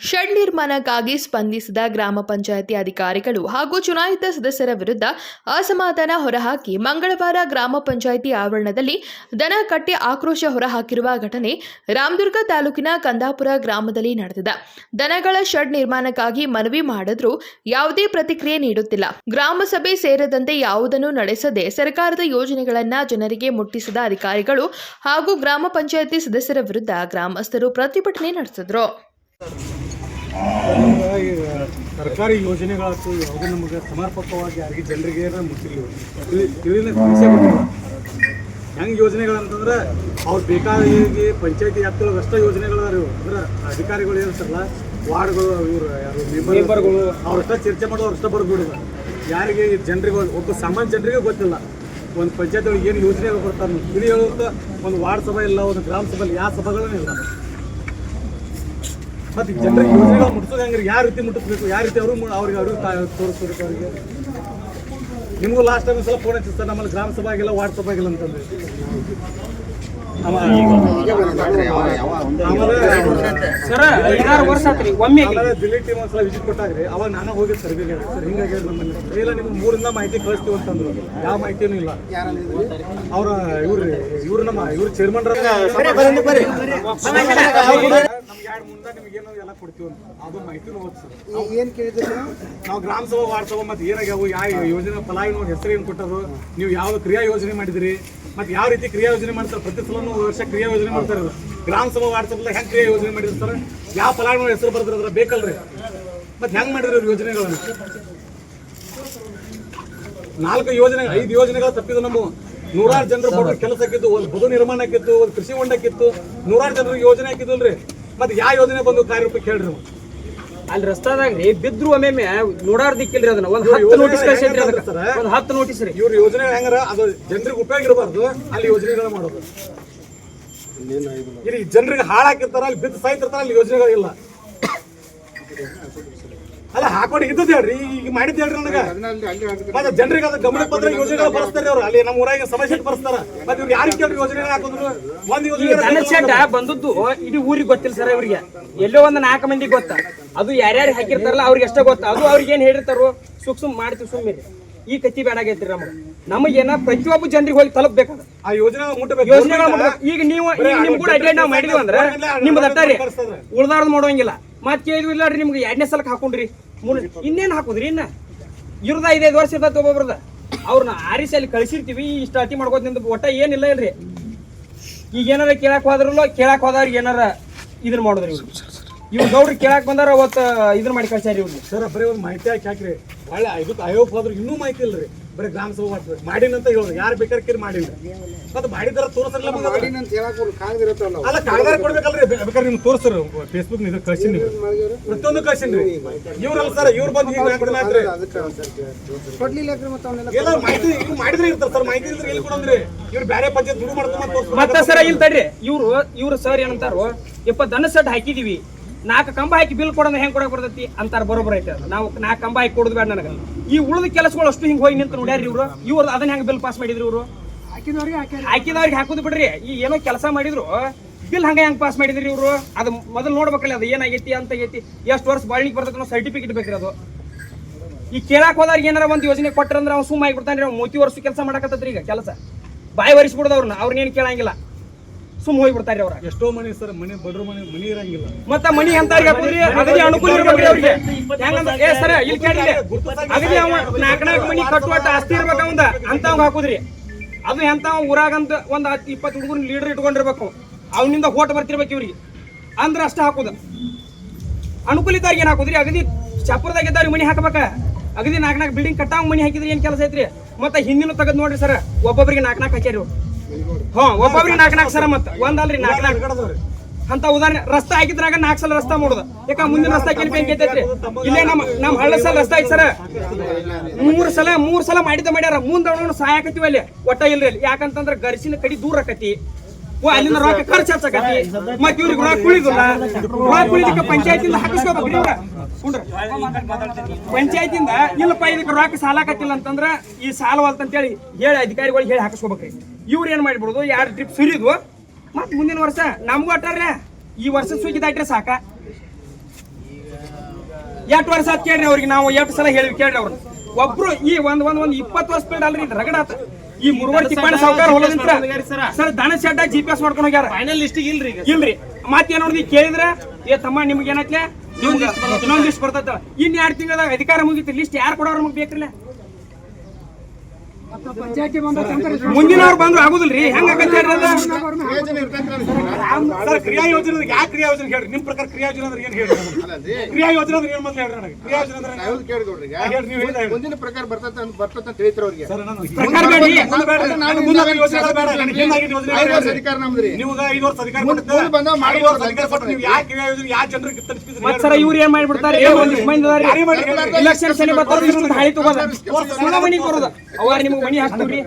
Shed ನಿರ್ಮಾಣಕ್ಕಾಗಿ ಸ್ಪಂದಿಸಿದ ಗ್ರಾಮ ಪಂಚಾಯಿತಿ ಅಧಿಕಾರಿಗಳು ಹಾಗೂ ಚುನಾಯಿತ ಸದಸ್ಯರ ವಿರುದ್ಧ ಅಸಮಾಧಾನ ಹೊರಹಾಕಿ ಮಂಗಳವಾರ ಗ್ರಾಮ ಪಂಚಾಯಿತಿ ಆವರಣದಲ್ಲಿ ದನ ಕಟ್ಟಿ ಆಕ್ರೋಶ ಹೊರಹಾಕಿರುವ ಘಟನೆ ರಾಮದುರ್ಗ ತಾಲೂಕಿನ ಕಂದಾಪುರ ಗ್ರಾಮದಲ್ಲಿ ನಡೆದಿದೆ. ದನಗಳ ಶೆಡ್ ನಿರ್ಮಾಣಕ್ಕಾಗಿ ಮನವಿ ಮಾಡಿದ್ರೂ ಯಾವುದೇ ಪ್ರತಿಕ್ರಿಯೆ ನೀಡುತ್ತಿಲ್ಲ. ಗ್ರಾಮಸಭೆ ಸೇರದಂತೆ ಯಾವುದನ್ನು ನಡೆಸದೆ ಸರ್ಕಾರದ ಯೋಜನೆಗಳನ್ನ ಜನರಿಗೆ ಮುಟ್ಟಿಸಿದ ಅಧಿಕಾರಿಗಳು ಹಾಗೂ ಗ್ರಾಮ ಪಂಚಾಯಿತಿ ಸದಸ್ಯರ ವಿರುದ್ಧ ಗ್ರಾಮಸ್ಥರು ಪ್ರತಿಭಟನೆ ನಡೆಸಿದ್ರು. ಸರ್ಕಾರಿ ಯೋಜನೆಗಳಾಯ್ತು ಯಾವುದೇ ನಮಗೆ ಸಮರ್ಪಕವಾಗಿ ಯಾರಿಗೆ ಜನರಿಗೆ ಮುಟ್ಟಿಲ್ಲ ತಿಳಿ- ತಿಳಿದ ಸಮಸ್ಯೆ ಗೊತ್ತಿಲ್ಲ ಹೆಂಗೆ ಯೋಜನೆಗಳಂತಂದ್ರೆ ಅವ್ರು ಬೇಕಾದ ಪಂಚಾಯತಿ ವ್ಯಾಪ್ತಿಯೊಳಗೆ ಅಷ್ಟೇ ಯೋಜನೆಗಳು ಅದಾವ ಇವು ಅಂದ್ರೆ ಅಧಿಕಾರಿಗಳು ಏನಿರ್ತಾರಲ್ಲ ವಾರ್ಡ್ಗಳು ಇವರು ಯಾರು ಮೆಂಬರ್ಗಳು ಅವ್ರಷ್ಟ ಚರ್ಚೆ ಮಾಡೋರು ಅಷ್ಟೇ ಬರ್ಬಿಡುದು ಯಾರಿಗೆ ಜನರಿಗೆ ಒಬ್ಬ ಸಾಮಾನ್ಯ ಜನರಿಗೆ ಗೊತ್ತಿಲ್ಲ. ಒಂದು ಪಂಚಾಯತ್ ಒಳಗೆ ಏನು ಯೋಜನೆಗಳು ಬರ್ತಾರೆ ತಿಳಿ ಹೇಳುವಂಥ ಒಂದು ವಾರ್ಡ್ ಸಭೆ ಇಲ್ಲ ಒಂದು ಗ್ರಾಮ ಸಭೆ ಯಾವ ಸಭೆಗಳೂ ಇಲ್ಲ. ಮತ್ತೆ ಜನರಿಗೆ ಯೋಜನೆಗಳು ಮುಟ್ಟಿಸೋದು ಹೆಂಗ್ರಿ? ಯಾವ ರೀತಿ ಮುಟ್ಟಿಸ್ಬೇಕು ಯಾವ ರೀತಿ ಅವರು ಅವ್ರಿಗೆ ಅವ್ರಿಗೆ ತೋರಿಸ್ಬೇಕು ಅವರಿಗೆ? ನಿಮಗೂ ಲಾಸ್ಟ್ ಟೈಮ್ ಸಲ ಫೋನ್ ಹಚ್ಚಿ ಸರ್, ನಮ್ಮಲ್ಲಿ ಗ್ರಾಮ ಸಭೆಗೆಲ್ಲ ವಾರ್ಡ್ ಆಗಿಲ್ಲ ಅಂತಂದ್ರೆ. ಸರ ಐದಾರು ವರ್ಷ ಆತ್ರಿ ಒಮ್ಮೆ ದಿಲ್ಲಿ ಟೀಮ್ ಒಂದ್ಸಲ ವಿಸಿಟ್ ಕೊಟ್ಟಾಗ್ರಿ. ಅವಾಗ ನಾನು ಹೋಗಿ ಸರ್ವೆಗೆ ಸರ್ ಹಿಂಗಾಗಿ ನಮ್ಮಲ್ಲಿ. ಇಲ್ಲ ನಿಮ್ಗೆ ಮೂರಿಂದ ಮಾಹಿತಿ ಕಳಿಸ್ತೀವಿ ಅಂತಂದ್ರು ಯಾವ ಮಾಹಿತಿನೂ ಇಲ್ಲ. ಅವ್ರ ಇವ್ರು ಇವ್ರು ನಮ್ಮ ಇವ್ರು ಚೇರ್ಮನ್ ನಮ್ಗೆ ಎರಡು ಮುಂದೆ ನಿಮ್ಗೆ ಏನೋ ಎಲ್ಲ ಕೊಡ್ತೀವಿ ಅಂತ. ಅದು ಮಾಹಿತಿನೂ ಸರ್ ಏನ್ ಕೇಳಿದ್ರು ನಾವು ಗ್ರಾಮ ಸಭಾ ವಾರ್ಡ್ ಸಭಾ ಮತ್ತೆ ಏನಾಗ್ಯಾವು ಯಾವ ಯೋಜನೆ ಫಲಾನುಭವಿ ಹೆಸರು ಏನು ಕೊಟ್ಟರು ನೀವು ಯಾವ ಕ್ರಿಯಾ ಯೋಜನೆ ಮಾಡಿದಿರಿ ಮತ್ತೆ ಯಾವ ರೀತಿ ಕ್ರಿಯಾ ಯೋಜನೆ ಮಾಡ್ತಾರೆ? ಪ್ರತಿ ಸಲನೂ ವರ್ಷ ಕ್ರಿಯಾ ಯೋಜನೆ ಮಾಡ್ತಾರೆ ಗ್ರಾಮ ಸಭಾ ವಾಟ್ಸಪ್ ಹೆಂಗ್ ಕ್ರಿಯಾ ಯೋಜನೆ ಮಾಡಿರ್ತಾರೆ? ಯಾವ ಫಲಾನುಭವಿ ಹೆಸರು ಬರ್ದ್ರ ಅದ್ರ ಬೇಕಲ್ರಿ? ಮತ್ತೆ ಹೆಂಗ್ ಮಾಡಿದ್ರು ಯೋಜನೆಗಳನ್ನು? ನಾಲ್ಕು ಯೋಜನೆ, ಐದು ಯೋಜನೆಗಳು ತಪ್ಪಿದ್ದು ನಮ್ಮ. ನೂರಾರು ಜನರು ಬಡ ಕೆಲಸ ಹಾಕಿದ್ದು ಒಂದು ಬದು ನಿರ್ಮಾಣ ಹಾಕಿತ್ತು ಒಂದು ಕೃಷಿ ಹೊಂಡಕ್ಕಿತ್ತು ನೂರಾರು ಜನರಿಗೆ ಯೋಜನೆ ಹಾಕಿದ್ವಲ್ರಿ ಮತ್ತೆ ಯಾವ ಯೋಜನೆ ಬಂದು ಕಾರ್ಯರೂಪಕ್ಕೆ ಹೇಳ್ರಿ ನಾವು ಅಲ್ಲಿ ರಸ್ತಾದಾಗ್ರಿ ಬಿದ್ರು ಒಮ್ಮೆ ನೋಡಾರ್ ರೀ ಅದನ್ನ. ಒಂದ್ ಹತ್ತು ನೋಟಿಸ್ ಕಳ್ಸಿದ್ರಿ ಅದಕ್ಕೆ? ಒಂದ್ ಹತ್ತು ನೋಟಿಸ್ ರೀ. ಇವ್ರ ಯೋಜನೆ ಹೆಂಗಾರ? ಅದು ಜನರಿಗೆ ಉಪಯೋಗ ಇರಬಾರ್ದು. ಅಲ್ಲಿ ಯೋಜನೆಗಳು ಮಾಡೋದು. ಇಲ್ಲಿ ಜನರಿಗೆ ಹಾಳಾಕಿರ್ತಾರ ಅಲ್ಲಿ ಬಿದ್ದು ಸಾಯ್ತಿರ್ತಾರ ಅಲ್ಲಿ ಯೋಜನೆಗಳಿಲ್ಲ ಅಲ್ಲ ಹಾಕೊಂಡು ಇದ್ದದ್ದು ಹೇಳ್ರಿ. ಈಗ ಮಾಡಿದ್ದು ಹೇಳ್ರಿ ನನಗ. ಮತ್ತೆ ಜನರಿಗೆ ಅದು ಗಮನ ಪತ್ರ ಯೋಜನೆಗಳು ಬರ್ಸ್ತಾರೆ ಅವ್ರು. ಅಲ್ಲಿ ನಮ್ಮ ಊರಾಗ ಸಮಸ್ಯೆ ಬರ್ಸ್ತಾರ. ಮತ್ತೆ ಇವ್ರು ಯಾರಿಗೆ ಕೇಳ್ರಿ ಯೋಜನೆ ಹಾಕಿದ್ರು ಒಂದ್ ಯೋಜನೆ ಬಂದದ್ದು ಇಡೀ ಊರಿಗೆ ಗೊತ್ತಿಲ್ಲ ಸರ್ ಇವ್ರಿಗೆ ಎಲ್ಲೋ ಒಂದ್ ನಾಲ್ಕು ಮಂದಿಗೆ ಗೊತ್ತ. ಅದು ಯಾರ್ಯಾರು ಹಾಕಿರ್ತಾರಲ್ಲ ಅವ್ರಿಗೆ ಎಷ್ಟೇ ಗೊತ್ತ ಅದು ಅವ್ರಿಗೆ ಏನ್ ಹೇಳಿರ್ತಾರೋ ಸುಖ ಸುಮ್ ಮಾಡ್ತೀವಿ ಸುಮ್ಮನೆ ಈ ಕತ್ತಿ ಬೇಡಾಗೈತ್ರಿ ನಮಗೆ ನಮಗೇನ ಪ್ರತಿಯೊಬ್ಬ ಜನರಿಗೆ ಹೋಗಿ ತಲುಪಬೇಕಾದ. ಆ ಯೋಜನೆ ಮುಟ್ಟಬೇಕು ಯೋಜನೆಗಳು. ಈಗ ನೀವು ಈಗ ನಿಮ್ ಕೂಡ ಅಡ್ಡ ನಾವು ಮಾಡಿದ್ವಿ ಅಂದ್ರೆ ನಿಮ್ದು ಅಟ್ಟಾರಿ ಉಳ್ದಾರ್ದು ಮಾಡೋಂಗಿಲ್ಲ. ಮತ್ತೆ ಕೇಳಿದ್ವಿ ಇಲ್ಲ ರೀ ನಿಮ್ಗೆ ಎರಡನೇ ಸಲಕ್ಕೆ ಹಾಕೊಂಡ್ರಿ. ಮೂರ್ ಇನ್ನೇನ್ ಹಾಕುದ್ರಿ ಇನ್ನ? ಇರದ ಐದೈದು ವರ್ಷ ಇರ್ತೈತೆ ಒಬ್ಬೊಬ್ರದ. ಅವ್ರನ್ನ ಆರಿಸಿ ಅಲ್ಲಿ ಕಳಿಸಿರ್ತೀವಿ. ಇಷ್ಟ ಅತಿ ಮಾಡ್ಕೋತ ನಿಂದ ಒಟ್ಟ ಏನಿಲ್ಲ ಇಲ್ರಿ. ಈಗ ಏನಾರ ಕೇಳಕ್ ಹೋದ್ರಲ್ಲೋ ಕೇಳಕ್ ಹೋದವ್ರಿಗೆ ಏನಾರ ಇದನ್ನ ಮಾಡೋದ್ರಿ ಇವ್ರು? ಇವ್ರು ಗೌಡ್ರಿ ಕೇಳಕ್ ಬಂದಾರ ಅವತ್ತ ಇದನ್ನ ಮಾಡಿ ಕಳ್ಸ್ಯಾರಿ ಇವ್ರು ಸರ್ ಬರೀ ಒಂದು ಮಾಹಿತಿ ಹಾಕಿ ಹಾಕ್ರಿ. ಒಳ್ಳೆ ಇದಕ್ಕೆ ಆಯೋಗ ಹೋದ್ರೆ ಇನ್ನೂ ಮಾಹಿತಿ ಇಲ್ರಿ. ಬರೀ ಗ್ರಾಮ ಸಭಾ ಮಾಡ್ತೀವಿ. ಮಾಡಿನಂತ ಹೇಳೋದು ಯಾರು ಬೇಕಾದ್ರೆ ಕೇರ್ ಮಾಡಿಲ್ಲ ಮತ್ತೆ ಮಾಡಿದಾರ ತೋರಿಸಲ್ಲ ಅಂತ ಹೇಳಕ್ ಒಂದು ಕಾಗದ ಇರುತ್ತಲ್ಲ ಅಲ್ಲ ಕಾಗದಾರ ಕೊಡ್ಬೇಕಲ್ರಿ. ಬೇಕಾದ್ರೆ ನಿಮ್ಗೆ ತೋರಿಸ್ರು. ಫೇಸ್ಬುಕ್ನಿಂದ ಕಳ್ಸಿ ನೀವು. ಪ್ರತಿಯೊಂದು ಕಳ್ಸಿನ್ರಿ ಇವ್ರಲ್ಲ ಸರ್ ಇವ್ರು ಬಂದು ಈಗ ಕೊಡ್ಲಿಲ್ಲ ಮತ್ತೆ ಅವನ್ನೆಲ್ಲ ಎಲ್ಲ ಮಾಹಿತಿ ಮಾಡಿದ್ರೆ ಇರ್ತಾರೆ ಸರ್. ಮಾಹಿತಿ ಇಲ್ದ್ರೆ ಎಲ್ಲಿ ಕೊಡಂದ್ರಿ? ಇವ್ರು ಬೇರೆ ಪಂಚಾಯತ್ ದುಡ್ಡು ಮಾಡ್ತಾರೆ ತೋರಿಸ್ತಾರೆ ಮತ್ತ ಸರ ಇಲ್ಲಿ ತಡ್ರಿ. ಇವ್ರು ಇವ್ರು ಸರ್ ಏನಂತಾರೋ ಇಪ್ಪ ದನ ಸೆಟ್ ಹಾಕಿದೀವಿ. ನಾಲ್ಕು ಕಂಬ ಹಾಕಿ ಬಿಲ್ ಕೊಡೋದು ಹೆಂಗೆ ಕೊಡಕ್ಕೆ ಬರ್ತೈತಿ ಅಂತಾರೆ ಬರೋಬ್ಬರ ಐತೆ ಅದು. ನಾವು ನಾಲ್ಕು ಕಂಬ ಹಾಕಿ ಕೊಡೋದು ಬೇಡ ನನಗೆ. ಈ ಉಳಿದ ಕೆಲಸಗಳು ಅಷ್ಟು ಹಿಂಗೆ ಹೋಗಿ ನಿಂತು ನೋಡ್ಯಾರ ಇವರು. ಇವ್ರು ಅದನ್ನ ಹೆಂಗೆ ಬಿಲ್ ಪಾಸ್ ಮಾಡಿದ್ರು ಇವರು? ಹಾಕಿದವ್ರಿಗೆ ಹಾಕುದು ಬಿಡ್ರಿ. ಈ ಏನೋ ಕೆಲಸ ಮಾಡಿದ್ರು. ಬಿಲ್ ಹಂಗ ಹೆಂಗೆ ಪಾಸ್ ಮಾಡಿದ್ರಿ ಇವರು? ಅದು ಮೊದಲು ನೋಡ್ಬೇಕಲ್ಲ ಅದು ಏನಾಗೈತಿ ಅಂತ ಐತಿ. ಎಷ್ಟು ವರ್ಷ ಬಾಳ್ನಿಗೆ ಬರ್ತೈತಿ ಅನ್ನೋ ಸರ್ಟಿಫಿಕೇಟ್ ಬೇಕ್ರಿ ಅದು. ಈ ಕೇಳಕ್ಕೆ ಹೋದಾಗ ಏನಾರ ಒಂದು ಯೋಜನೆ ಕೊಟ್ರಂದ್ರೆ ಅವ್ನು ಸುಮ್ಮ ಆಗಿಬಿಡ್ತಾನೆ ರೀ ಮೂತಿ ವರ್ಷ ಕೆಲಸ ಮಾಡಕತ್ತದ್ರಿ ಈಗ ಕೆಲಸ. ಬಾಯಿ ವರಿಸ್ಬಿಡ್ದು ಅವ್ರನ್ನ ಅವ್ರನ್ನೇನು ಕೇಳಂಗಿಲ್ಲ. ಸುಮ್ಮ ಹೋಗ್ಬಿಡ್ತಾರೆ ಅವ್ರ. ಎಷ್ಟೋ ಮನಿ ಸರ್ ಮನೆ ಬಡ್ರ ಮನೆ ಮನೆ ಇರಂಗಿಲ್ಲ. ಮತ್ತ ಮನಿ ಅಂತವ್ರಿಗೆ ಹಾಕುದ್ರಿ? ಅಗದಿ ಅನುಕೂಲ ಇರ್ಬೇಕ್ರಿ ಅವ್ರಿಗೆ. ಹೆಂಗಂದ್ರ ಏ ಸರ ಇಲ್ಲಿ ಕೇಳಿ ಅಗದಿ ಅವ ನಾಲ್ಕ ನಾಲ್ಕು ಮನಿ ಕಟ್ಟುವಟ್ಟ ಆಸ್ತಿ ಇರ್ಬೇಕ ಅವಂದ. ಅಂತವ್ ಹಾಕುದ್ರಿ. ಅದು ಎಂತ ಊರಾಗಂತ ಒಂದ್ ಇಪ್ಪತ್ತು ಹುಡುಗರು ಲೀಡರ್ ಇಟ್ಕೊಂಡಿರ್ಬೇಕು. ಅವನಿಂದ ಹೋಟ್ ಬರ್ತಿರ್ಬೇಕು ಇವ್ರಿಗೆ. ಅಂದ್ರ ಅಷ್ಟ ಹಾಕುದ. ಅನುಕೂಲಿತ ಇದ್ದವ್ರಿಗೆ ಏನ್ ಹಾಕುದ್ರಿ? ಅಗದಿ ಚಾಪುರದಾಗ ಇದ್ದವ್ರಿಗೆ ಮನಿ ಹಾಕಬೇಕ. ಅಗದಿ ನಾಲ್ಕು ನಾಲ್ಕು ಬಿಲ್ಡಿಂಗ್ ಕಟ್ಟಾವ್ ಮನಿ ಹಾಕಿದ್ರಿ ಏನ್ ಕೆಲಸ ಐತ್ರಿ? ಮತ್ತೆ ಹಿಂದಿನ ತೆಗೆದ್ ನೋಡ್ರಿ ಸರ್ ಒಬ್ಬೊಬ್ಬರಿಗೆ ನಾಲ್ಕು ನಾಲ್ಕು ಹಾಕ್ಯಾರಿ ಅವ್ರು ಹಾ ಒಬ್ಬೊಬ್ರಿಗೆ ನಾಲ್ಕು ನಾಲ್ಕು ಸರ ಮತ್ತ. ಒಂದಲ್ರಿ ನಾಲ್ಕು ನಾಲ್ಕು. ಕಡದವ್ರಿ. ಅಂತ ಉದಾಹರಣೆ ರಸ್ತೆ ಹಾಕಿದ್ರಾಗ ನಾಲ್ಕು ಸಲ ರಸ್ತೆ ಮಾಡುದು. ಯಾಕ ಮುಂದಿನ ರಸ್ತೆ ಹಾಕಿ ಬೆಂಕಿ ಐತೈತ್ರಿ ಇಲ್ಲೇ ನಮ್ಮ ನಮ್ಮ ಹಳ್ಳ ಸಲ ರಸ್ತೆ ಐತಿ ಸರ. ಮೂರ್ ಸಲ ಮೂರ್ ಸಲ ಮಾಡಿದ ಮಾಡ್ಯಾರ. ಮುಂದ ಸಾಯಕತ್ತೀವಿ ಅಲ್ಲಿ. ಒಟ್ಟ ಇಲ್ರಿ ಅಲ್ಲಿ. ಯಾಕಂತಂದ್ರ ಗರಿಸಿನ ಕಡಿ ದೂರ ಆಕತಿ ಓ ಅಲ್ಲಿಂದ ರೊಕ್ಕ ಖರ್ಚು ಹಚ್ಚಕತಿ ಮತ್ತ ಇವ್ರಿಗೆ ರೊಕ್ಕ ಕುಳಿದಿಲ್ಲ ರೊಕ್ಕ ಕುಳಿದಕ್ಕೆ ಪಂಚಾಯತಿಂದ ಹಾಕಿಸ್ಕೋಬೇಕ್ರಿ ಇವ್ರ. ಪಂಚಾಯತಿಂದ ಇಲ್ಲಪ್ಪ ಇದಕ್ಕೆ ರೊಕ್ಕ ಸಾಲಾಕತ್ತಿಲ್ಲ ಅಂತಂದ್ರ ಈ ಸಾಲವಲ್ತಂತೇಳಿ ಹೇಳಿ ಅಧಿಕಾರಿಗಳಿಗೆ ಹೇಳಿ ಹಾಕಿಸ್ಕೋಬೇಕ್ರಿ. ಇವ್ರು ಏನ್ ಮಾಡ್ಬಿಡುದು? ಎರಡು ಟ್ರಿಪ್ ಸುರಿದು ಮತ್ ಮುಂದಿನ ವರ್ಷ ನಮಗೂ ಅಟ್ಟಾರ್ರೆ ಈ ವರ್ಷ ಸುಗ್ಗಿ ದಾಟ್ರೆ ಸಾಕ. ಎಷ್ಟು ವರ್ಷ ಆತ್ ಕೇಳ್ರಿ ಅವ್ರಿಗೆ ನಾವು ಎಷ್ಟು ಸಲ ಹೇಳಿ ಕೇಳ್ರಿ ಅವ್ರು ಒಬ್ರು ಈ ಒಂದ್ ಒಂದ್ ಒಂದ್ ಇಪ್ಪತ್ತು ವರ್ಷ ಬೇಡ ಅಲ್ರಿ ಇದು ರಗಡ ಆತ. ಈ ಮುರುವರ್ ಸಾವುಕಾರ ಸರ್ ದನ ಶೆಡ್ಡ ಜಿ ಪಿ ಎಸ್ ಮಾಡ್ಕೊಂಡು ಹೋಗ್ಯಾರ. ಫೈನಲ್ ಲಿಸ್ಟ್ ಇಲ್ರಿ ಇಲ್ರಿ. ಮತ್ತೇನ್ ನೋಡಿದ್ರಿ ಕೇಳಿದ್ರ? ಏ ತಮ್ಮ ನಿಮ್ಗೆ ಏನತ್ಲೆ ಇನ್ನೊಂದ್ ಲಿಸ್ಟ್ ಬರ್ತದ ಇನ್ ಎರಡ್ ತಿಂಗಳದಾಗ ಅಧಿಕಾರ ಮುಗಿತು ಲಿಸ್ಟ್ ಯಾರು ಕೊಡೋರು ನಮ್ಗೆ ಬೇಕ್ರಲ್ಲ. ಮತ್ತೆ ಅವ್ರು ಬಂದ್ರು ಆಗುದಿಲ್ರಿ ಹೆಂಗ ಸರ್ ಕ್ರಿಯಾ ಯೋಜನೆ ಯಾಕೆ ಕ್ರಿಯಾ ಯೋಜನೆ ಹೇಳ್ರಿ ನಿಮ್ ಪ್ರಕಾರ ಕ್ರಿಯಾ ಯೋಜನೆ ಅಂದ್ರೆ ಏನ್ ಹೇಳ್ರಿ ಕ್ರಿಯಾ ಯೋಜನೆ ಅಂದ್ರೆ ಏನ್ ಮೊದ್ಲು ಹೇಳ್ರಿ ನನಗೆ ಕ್ರಿಯಾ ಯೋಜನೆ ಅಂದ್ರೆ. ಮುಂದಿನ ಪ್ರಕಾರ ಬರ್ತದ ಬರ್ತದ ಅಂತ ಹೇಳ್ತೀರ ಅವ್ರಿಗೆ ಸರ್ ನಾನು ಪ್ರಕಾರ ಬೇಡಿ. ಬೇಡ, ಬೇಡ, ನನಗೆ ಯೋಜನೆ ಐದು ವರ್ಷ ಅಧಿಕಾರ ನಮ್ದ್ರಿ ನಿಮ್ಗೆ ಐದು ವರ್ಷ ಅಧಿಕಾರ ಮುಂದೆ- ಕೊಟ್ಟಿದ್ದೆ. ಮುಂದೆ ಬಂದಾಗ ಮಾಡಿ ವರ್ಷ ಅಧಿಕಾರ ಕೊಟ್ಟು ನೀವು ಯಾಕೆ ಕ್ರಿಯಾ ಯೋಜನೆ ಯಾವ ಜನರಿಗೆ ತಲುಪಿಸಿದ್ರಿ ಮತ್ ಸರ ಇವ್ರು ಏನ್ ಮಾಡ್ಬಿಡ್ತಾರೆ? ಇಲೆಕ್ಷನ್ ಸನಿ ಬರ್ತಾರೆ ಹಾಳಿ ತಗೋದ ಮನಿಗ್ ಬರೋದ ಅವಾರ ನಿಮ್ಗೆ ಮನಿ ಹಾಕ್ತೀವ್ರಿ?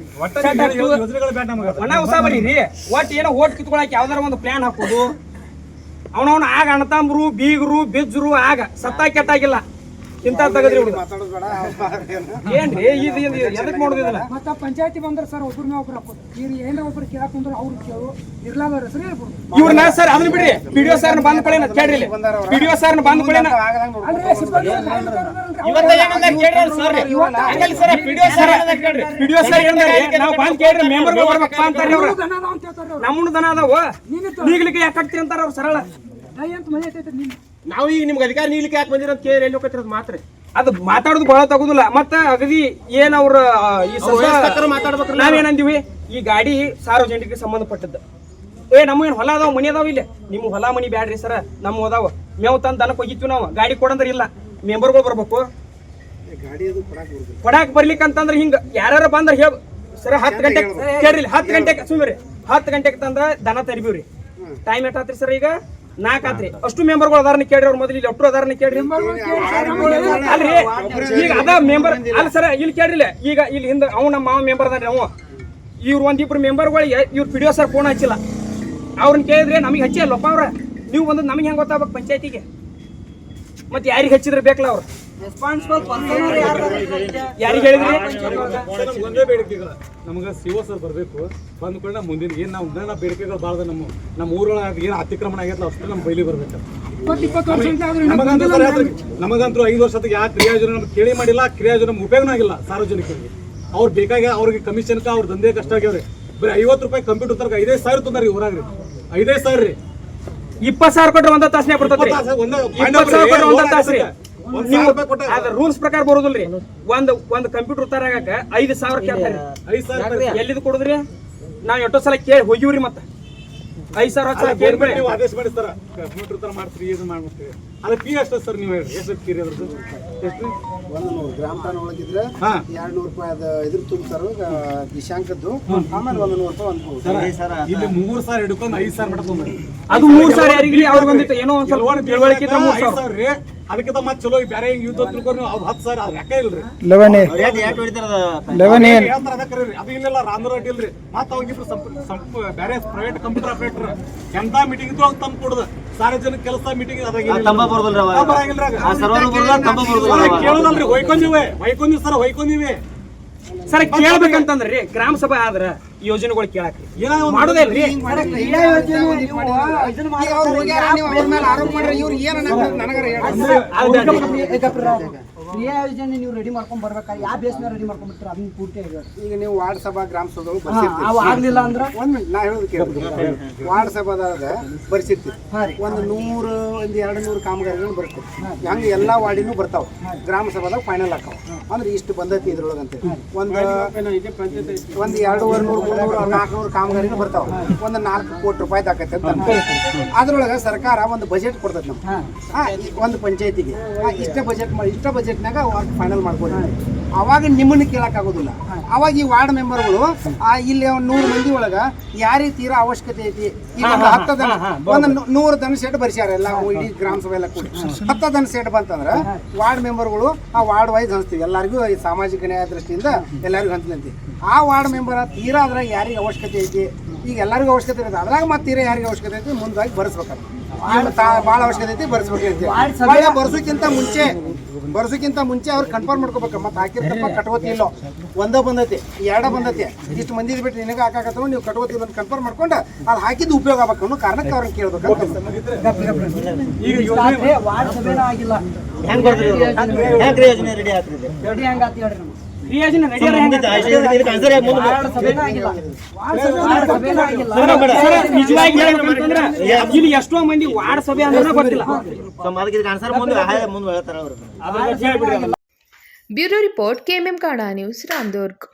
ಒಣ ಉಸಾ ಬರೀರಿ ಒಟ್ಟು ಏನೋ ಓಟ್ ಕಿತ್ಕೊಳಕ್ ಯಾವ್ದಾರ ಒಂದು ಪ್ಲಾನ್ ಹಾಕೋದು. ಅವನವನ ಆಗ ಅಣ್ಣತಂಬ್ರು ಬೀಗರು ಬಿಜ್ರು ಆಗ. ಸತ್ತ ಕೆಟ್ಟಾಗಿಲ್ಲ ಇಂತ ತೆಗದ್ರಿ ಹುಡುಗ? ಏನ್ರಿ? ಇದು ಇದು ಎದಕ್ ಮಾಡೋದಿಲ್ಲ ಮತ್ತ ಪಂಚಾಯತಿ ಬಂದ್ರೆ ಸರ್ ಒಬ್ರನ್ನ ಒಬ್ರು ಹಾಕೋದು. ಈಗ ಏನಾರ ಒಬ್ರು ಕೇಳಕ್ ಬಂದ್ರೆ ಅವ್ರು ಕೇಳು. ಹೆಸರು ಇವ್ರನ್ನ ಸರ್ ಅದನ್ನ ಬಿಡ್ರಿ. ಪಿಡಿಒ ಸರ್ ಬಂದ ಕೇಳ್ರಿ ಏನಂದ್ರೆ ನಾವು ಬಂದ್ ಕೇಳ್ರಿ. ಮೆಂಬರ್ಗಳು ಬರ್ಬೇಕಪ್ಪ ದನ ಅದಾವ. ನಮ್ಮನ್ನು ದನ. ನೀಗ್ಲಿಕ್ಕೆ ಯಾಕೆ ಹಾಕ್ತೀರಿ ಅಂತಾರ ಅವ್ರು ಸರಳ. ಅಂತ ಮನೆ ಐತೈತೆ ನೀನು ನಾವು ಈಗ ನಿಮ್ಗೆ ಅಧಿಕಾರ ನೀಲಿಕ್ಕೆ ಯಾಕೆ ಬಂದಿರೋ ಅಂತ ಕೇಳಿ ಎಲ್ಲಿ ಹೋಗ್ತಿರೋದು ಮಾತ್ರ. ಅದು ಮಾತಾಡೋದು ಬಹಳ ತಗೋದಿಲ್ಲ. ಮತ್ತೆ ಅಗದಿ ಏನ್ ಅವ್ರ ಈ ಮಾತಾಡ್ಬೇಕು ಮಾತಾಡ್ಬೇಕ್ರಲ್ಲ. ನಾವೇನಂದಿವಿ? ಈ ಗಾಡಿ ಸಾರ್ವಜನಿಕರಿಗೆ ಸಂಬಂಧಪಟ್ಟದ್ದು. ಏ ನಮ್ಮ ಏನು ಹೊಲ ಅದಾವ ಮನಿ ಅದಾವ ಇಲ್ಲಿ? ನಿಮ್ಮ ಹೊಲ ಮನಿ ಬ್ಯಾಡ್ರಿ ಸರ ನಮ್ಮ ಅದಾವ. ಮೇವ್ ತಂದು ದನಕ್ಕೆ ಹೋಗಿತ್ತು ನಾವು. ಗಾಡಿ ಕೊಡಂದ್ರ ಇಲ್ಲ. ಮೆಂಬರ್ಗಳು ಬರ್ಬೇಕು. ಕೊಡಾಕ್ ಬರ್ಲಿಕ್ಕೆ ಅಂತಂದ್ರೆ ಹಿಂಗ ಯಾರು ಬಂದ್ರೆ ಹೇಳ. ಸರ ಹತ್ತು ಗಂಟೆ ಕೇಳ್ರಿ ಹತ್ತು ಗಂಟೆಗೆ ರೀ ಹತ್ತು ಗಂಟೆಗೆ ತಂದ್ರೆ ದನ ತರಿಬಿವ್ರಿ. ಟೈಮ್ ಎಷ್ಟಾತ್ರಿ ಸರ್ ಈಗ? ನಾಲ್ಕು ಆತ್ರಿ ಅಷ್ಟು ಮೆಂಬರ್ಗಳು ಅದಾರನ್ನ ಕೇಳ್ರಿ, ಅವ್ರ ಮೊದಲು ಇಲ್ಲಿ ಒಟ್ಟು ಅದಾರನ್ನ ಕೇಳ್ರಿ. ಅಲ್ರಿ, ಈಗ ಅದ ಮೆಂಬರ್ ಅಲ್ಲ ಸರ, ಇಲ್ಲಿ ಕೇಳ್ರಿಲ್ಲ ಈಗ ಇಲ್ಲಿ ಹಿಂದೆ ಅವ್ ನಮ್ಮ ಮಾವ ಮೆಂಬರ್ ಅದಾನ್ರಿ ಅವ. ಇವ್ರು ಒಂದಿಬ್ರು ಮೆಂಬರ್ಗಳಿಗೆ ಇವ್ರು ಪಿ ಡಿ ಸರ್ ಫೋನ್ ಹಚ್ಚಿಲ್ಲ. ಅವ್ರನ್ನ ಕೇಳಿದ್ರೆ ನಮಗೆ ಹಚ್ಚಿ ಅಲ್ಲಪ್ಪ ಅವ್ರ. ನೀವು ಒಂದು ನಮಗೆ ಹೆಂಗೆ ಗೊತ್ತಾಗ್ಬೇಕು ಪಂಚಾಯತಿಗೆ? ಮತ್ತೆ ಯಾರಿಗೆ ಹಚ್ಚಿದ್ರೆ ಬೇಕಲ್ಲ ಅವ್ರು? ಯಾರಿಗೆ ಹೇಳಿದ್ರಿ? ನಮ್ಗೆ ಒಂದೇ ಬೇಡಿಕೆಗಳು. ನಮಗೆ ಸಿಒ ಸರ್ ಬರಬೇಕು. ಬಂದ್ಕೊಂಡ ಮುಂದಿನ ಏನು ನಾವು ಇನ್ನೂ ಬೇಡಿಕೆಗಳು ಭಾಳ ನಮ್ಮ ನಮ್ಮ ಊರೊಳಗೆ ಏನು ಅತಿಕ್ರಮಣ ಆಗೈತಲ್ಲ ಅಷ್ಟು ನಮ್ಮ ಬೈಲಿ ಬರ್ಬೇಕು. ನಮಗಂತೂ ಐದು ವರ್ಷದ ಯಾವ ಕ್ರಿಯಾ ಯೋಜನೆ ನಮ್ಗೆ ಕೇಳಿ ಮಾಡಿಲ್ಲ ಕ್ರಿಯಾ ಯೋಜನೆ ಉಪಯೋಗನ ಆಗಿಲ್ಲ ಸಾರ್ವಜನಿಕರಿಗೆ. ಅವ್ರು ಬೇಕಾಗಿ ಅವ್ರಿಗೆ ಕಮಿಷನ್ಕ ಅವ್ರ ದಂಧೆ ಕಷ್ಟ ಆಗ್ಯಾವ್ರಿ. ಬರೀ ಐವತ್ತು ರೂಪಾಯಿ ಕಂಪ್ಯೂಟರ್ ತರಕ ಐದೈದು ಸಾವಿರ ತಂದಾರಿ ಊರಾಗ್ರಿ. ಐದೈದು ಸಾವಿರ ರೀ. ಇಪ್ಪತ್ತು ಸಾವಿರ ಕೊಟ್ಟರೆ ಒಂದ ತಾಸನೇ ಬರ್ತದ್ರಿ ರೂಲ್ಸ್ ಪ್ರಕಾರ ಬರೋದಿಲ್ರಿ. ಒಂದ್ ಒಂದ್ ಕಂಪ್ಯೂಟರ್ ತರಾಗಕ ಐದ್ ಸಾವಿರ ಕೇಳ್ತಾರ್ರಿ ಐದು ಸಾವಿರ ರೂಪಾಯಿ. ಎಲ್ಲಿದ್ ಕೊಡುದ್ರಿ? ನಾವ್ ಎಷ್ಟೋ ಸಲ ಕೇಳಿ ಹೋಗಿವ್ರಿ ಮತ್ತ. ಐದ್ ಸಾವಿರ ಸಲ ಕೇಳ್ಬೇಡಿ ನೀವು ಆದೇಶ ಮಾಡಿ ಸರ್. ಕಂಪ್ಯೂಟರ್ ತರ ಮಾಡ್ತೀರಿ ಇದು ಮಾಡ್ಬಿಡ್ತೀವಿ ಅದ ಫೀ ಅಷ್ಟ ಸರ್ ನೀವು ಹೇಳಿ ಎಷ್ಟು ಫೀ ಅದ್ರದ್ದು? ಎಷ್ಟು ಒಂದು ನೂರು ಗ್ರಾಮ ಟನ್ ಒಳಗಿದ್ರೆ ಎರಡ್ ನೂರು ರೂಪಾಯಿ ಅದ ಇದ್ರ ತುಂಬ್ತಾರ ದಿಶಾಂಕದ್ದು ಆಮೇಲೆ ಒಂದು ನೂರು ರೂಪಾಯಿ ಒಂದು ಇಲ್ಲಿ ಮೂರು ಸಾವಿರ ಹಿಡ್ಕೊಂಡು ಐದು ಸಾವಿರ ಮಟ್ಟ ತೊಗೊಂಡ್ರಿ ಅದು ಮೂರ್ ಸಾವಿರ ಯಾರಿಗೆ ಅವ್ರಿಗೆ ಬಂದಿತ್ತು ಏನೋ ಒಂದ್ ಸ್ವಲ್ಪ ತಿಳುವಳಿಕೆ ಇದ್ರೆ ಮೂರ್ ಸಾವಿರ. ಸಾವಿರ ರೀ. ಅದಕ್ಕಿಂತ ಮತ್ತೆ ಚಲೋ ಬೇರೆ ಹಿಂಗ್ ಯುದ್ಧ ತಿಳ್ಕೊಂಡು ನೀವು ಅವ್ರು ಹತ್ತು ಸಾವಿರ ಅದು ಲೆಕ್ಕ ಇಲ್ರಿ? ಲೆವೆನ್ ಹೇಳ್ತಾರ ಅದಕ್ಕೆ ಕರೀರಿ. ಅದು ಇಲ್ಲೆಲ್ಲ ರಾಮರ ಅಡ್ಡಿ ಇಲ್ರಿ. ಮತ್ತೆ ಅವಾಗಿಬ್ರು ಸಂಪ ಸಂಪ ಬೇರೆ ಪ್ರೈವೇಟ್ ಕಂಪ್ಯೂಟರ್ ಆಪರೇಟರ್ ಎಂತ ಮೀಟಿಂಗ್ ಇದ್ರು ತಂದು ಕೊಡುದು. ಸಾರ್ವಜನಿಕ ಕೆಲಸ ಮೀಟಿಂಗ್ ಅವಾಗ. ಕೇಳೋದಲ್ರಿ ಹೊಯ್ಕೊಂಡಿವೆ ಹೊಯ್ಕೊಂಡಿವಿ ಸರ್ ಹೊಯ್ಕೊಂಡಿವಿ ಸರ್ ಕೇಳ್ಬೇಕಂತಂದ್ರಿ ಗ್ರಾಮ ಸಭೆ ಆದ್ರ ಯೋಜನೆಗಳು ಒಂದು ಮಾಡೋದೇ ಇಲ್ರಿ ಈಗ ಕ್ರಿಯಾ ಯೋಜನೆ ನೀವು ರೆಡಿ ಮಾಡ್ಕೊಂಡ್ ಬರ್ಬೇಕಾದ್ರೆ ಯಾವ ಬೇಸ್ ಮೇಲೆ ರೆಡಿ ಮಾಡ್ಕೊಂಡು ಬರ್ತೀರ ಅದನ್ನ ಪೂರ್ತಿ ಹೇಳಿ ಈಗ ನೀವು ವಾರ್ಡ್ ಸಭಾ ಗ್ರಾಮ ಸಭಾ ಅವು ಅಂದ್ರೆ ಆಗ್ಲಿಲ್ಲ ಅಂದ್ರ? ಒಂದ್ ಮಿನಿಟ್ ನಾ ಹೇಳೋದು ಕೇಳಿ. ವಾರ್ಡ್ ಸಭಾದಾಗ ಬರ್ಸಿರ್ತೀವಿ ಒಂದು ನೂರು ಒಂದು ಎರಡು ನೂರು ಕಾಮಗಾರಿಗಳು ಬರ್ತವೆ. ಹಂಗೆ ಎಲ್ಲ ವಾರ್ಡಿನೂ ಬರ್ತಾವ. ಗ್ರಾಮ ಸಭಾದಾಗ ಫೈನಲ್ ಹಾಕಾವ. ಅಂದ್ರೆ ಇಷ್ಟು ಬಂದೈತಿ ಇದ್ರೊಳಗಂತೆ ಒಂದು ಒಂದು ಎರಡೂವರೆ ನೂರು ಮುನ್ನೂರು ನಾಲ್ಕುನೂರು ಕಾಮಗಾರಿನೂ ಬರ್ತಾವ. ಒಂದು ನಾಲ್ಕು ಕೋಟಿ ರೂಪಾಯಿ ಆಕೈತೆ ಅಂತ ಅದ್ರೊಳಗೆ ಸರ್ಕಾರ ಒಂದು ಬಜೆಟ್ ಕೊಡ್ತೈತೆ ನಮ್ಗೆ. ಒಂದು ಪಂಚಾಯತಿಗೆ. ಇಷ್ಟ ಬಜೆಟ್ ಮಾಡಿ ಇಷ್ಟ ಬಜೆಟ್ನಾಗ ಫೈನಲ್ ಮಾಡ್ಬೋದು. ಅವಾಗ ನಿಮ್ಮನ್ನ ಕೇಳೋಕ್ಕಾಗೋದಿಲ್ಲ. ಅವಾಗ ಈ ವಾರ್ಡ್ ಮೆಂಬರ್ಗಳು ಆ ಇಲ್ಲಿ ಒಂದು ನೂರು ಮಂದಿ ಒಳಗ ಯಾರಿಗೆ ತೀರಾ ಅವಶ್ಯಕತೆ ಐತಿ? ಈಗ ಒಂದು ಹತ್ತು ದನ ಒಂದು ನೂರು ದನ ಸೆಟ್ ಬರ್ಸ್ಯಾರ ಎಲ್ಲ ಇಡೀ ಗ್ರಾಮ ಸಭೆ ಎಲ್ಲ ಕೂಡಿ. ಹತ್ತು ದನ ಸೆಟ್ ಬಂತಂದ್ರೆ ವಾರ್ಡ್ ಮೆಂಬರ್ಗಳು ಆ ವಾರ್ಡ್ ವೈಸ್ ಹಂಚ್ತೀವಿ. ಎಲ್ಲರಿಗೂ ಈ ಸಾಮಾಜಿಕ ನ್ಯಾಯ ದೃಷ್ಟಿಯಿಂದ ಎಲ್ಲರಿಗೂ ಹಂಚ್ಲಂತೀವಿ ಆ ವಾರ್ಡ್ ಮೆಂಬರ್ ತೀರಾ ಅದ್ರಾಗ ಯಾರಿಗೆ ಅವಶ್ಯಕತೆ ಐತಿ? ಈಗ ಎಲ್ಲರಿಗೂ ಅವಶ್ಯಕತೆ ಇರುತ್ತೆ. ಅದ್ರಾಗ ಮತ್ತೆ ತೀರಾ ಯಾರಿಗೆ ಅವಶ್ಯಕತೆ ಐತಿ? ಮುಂದಾಗಿ ಬರ್ಸ್ಬೇಕಾದ್ರೆ ಭಾಳ ಅವಶ್ಯಕತೆ ಐತಿ ಬರ್ಸ್ಬೇಕು ಬರ್ಸೋಕ್ಕಿಂತ ಮುಂಚೆ ಬರ್ಸೋಕ್ಕಿಂತ ಮುಂಚೆ ಅವ್ರು ಕನ್ಫರ್ಮ್ ಮಾಡ್ಕೋಬೇಕು. ಮತ್ತೆ ಹಾಕಿರ್ತಪ್ಪ ಕಟ್ಕೋತಿ ಇಲ್ಲೋ. ಒಂದ ಬಂದೈತಿ ಎರಡ ಬಂದೈತಿ. ಇಷ್ಟು ಮಂದಿ ಬಿಟ್ಟು ನಿನಗೆ ಹಾಕಾಕತ್ತವ ನೀವು ಕಟ್ಕೋತಿಲ್ಲ ಅಂತ ಕನ್ಫರ್ಮ್ ಮಾಡ್ಕೊಂಡು ಅದು ಹಾಕಿದ್ದು ಉಪಯೋಗ ಆಗ್ಬೇಕು ಅನ್ನೋ ಕಾರಣಕ್ಕೆ ಅವ್ರನ್ನ ಕೇಳ್ಬೇಕು. ಈಗ ಯೋಜನೆ ಆಗಿಲ್ಲ. ಹೆಂಗ್ ಬರ್ತೀರಿ ಹೆಂಗ್ ಯೋಜನೆ ರೆಡಿ ಆಗ್ತದೆ? ನಡೆಯಲ್ಲ ನಿಜವಾಗಿ ಹೇಳ್ಬೇಕಂತಂದ್ರ ಇಲ್ಲಿ ಎಷ್ಟೋ ಮಂದಿ ವಾರ್ಡ್ ಸಭೆ ಅಂದ್ರೆ ಗೊತ್ತಿಲ್ಲ. ಬ್ಯೂರೋ ರಿಪೋರ್ಟ್ ಕೆಎಂಎಂ ಕಾಣಾ ನ್ಯೂಸ್ ರಾಮದುರ್ಗ್.